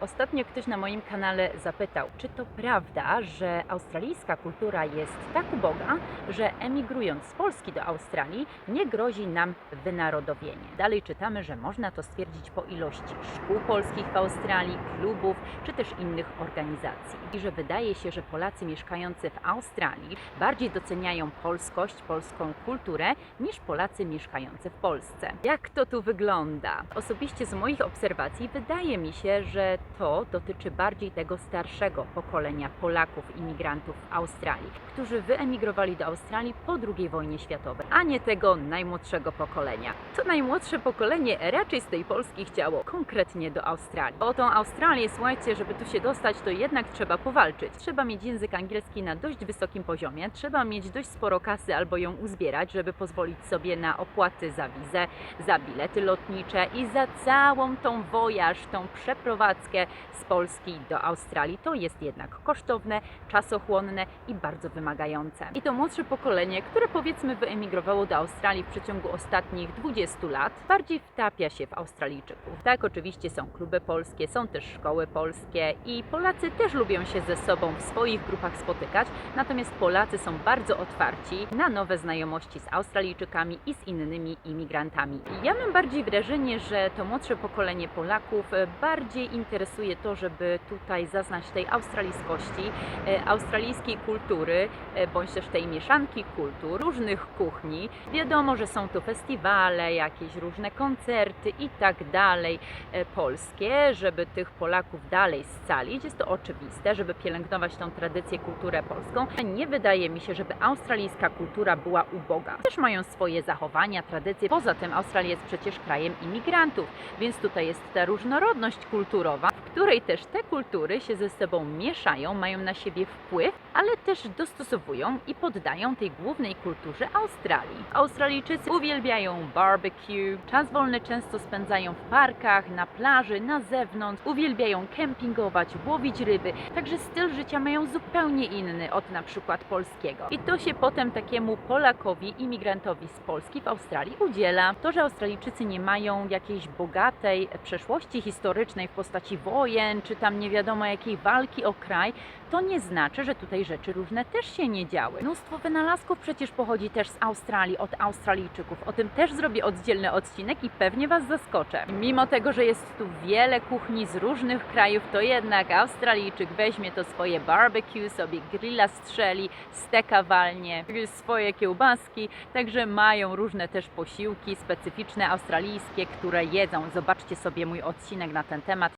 Ostatnio ktoś na moim kanale zapytał, czy to prawda, że australijska kultura jest tak uboga, że emigrując z Polski do Australii nie grozi nam wynarodowienie. Dalej czytamy, że można to stwierdzić po ilości szkół polskich w Australii, klubów czy też innych organizacji. I że wydaje się, że Polacy mieszkający w Australii bardziej doceniają polskość, polską kulturę niż Polacy mieszkający w Polsce. Jak to tu wygląda? Osobiście z moich obserwacji wydaje mi się, że to dotyczy bardziej tego starszego pokolenia Polaków, imigrantów w Australii, którzy wyemigrowali do Australii po II wojnie światowej, a nie tego najmłodszego pokolenia. To najmłodsze pokolenie raczej z tej Polski chciało konkretnie do Australii. O tą Australię, słuchajcie, żeby tu się dostać, to jednak trzeba powalczyć. Trzeba mieć język angielski na dość wysokim poziomie, trzeba mieć dość sporo kasy albo ją uzbierać, żeby pozwolić sobie na opłaty za wizę, za bilety lotnicze i za całą tą wojaż, tą przeprowadzkę z Polski do Australii. To jest jednak kosztowne, czasochłonne i bardzo wymagające. I to młodsze pokolenie, które powiedzmy wyemigrowało do Australii w przeciągu ostatnich 20 lat, bardziej wtapia się w Australijczyków. Tak, oczywiście są kluby polskie, są też szkoły polskie i Polacy też lubią się ze sobą w swoich grupach spotykać, natomiast Polacy są bardzo otwarci na nowe znajomości z Australijczykami i z innymi imigrantami. Ja mam bardziej wrażenie, że to młodsze pokolenie Polaków e, bardziej interesuje to, żeby tutaj zaznać tej australijskości, e, australijskiej kultury, e, bądź też tej mieszanki kultur, różnych kuchni. Wiadomo, że są tu festiwale, jakieś różne koncerty i tak dalej e, polskie, żeby tych Polaków dalej scalić. Jest to oczywiste, żeby pielęgnować tą tradycję, kulturę polską. Nie wydaje mi się, żeby australijska kultura była uboga. Też mają swoje zachowania, tradycje. Poza tym Australia jest przecież krajem imigrantów, więc tutaj jest ta różnorodność kulturowa, w której też te kultury się ze sobą mieszają, mają na siebie wpływ, ale też dostosowują i poddają tej głównej kulturze Australii. Australijczycy uwielbiają barbecue, czas wolny często spędzają w parkach, na plaży, na zewnątrz, uwielbiają kempingować, łowić ryby, także styl życia mają zupełnie inny od na przykład polskiego. I to się potem takiemu Polakowi, imigrantowi z Polski w Australii udziela. To, że Australijczycy nie mają jakiejś bogatej przeszłości historycznej w postaci wojen, czy tam nie wiadomo jakiej walki o kraj, to nie znaczy, że tutaj rzeczy różne też się nie działy. Mnóstwo wynalazków przecież pochodzi też z Australii, od Australijczyków. O tym też zrobię oddzielny odcinek i pewnie Was zaskoczę. Mimo tego, że jest tu wiele kuchni z różnych krajów, to jednak Australijczyk weźmie to swoje barbecue, sobie grilla strzeli, steka walnie, swoje kiełbaski, także mają różne też posiłki specyficzne australijskie, które jedzą. Zobaczcie sobie mój odcinek na ten temat.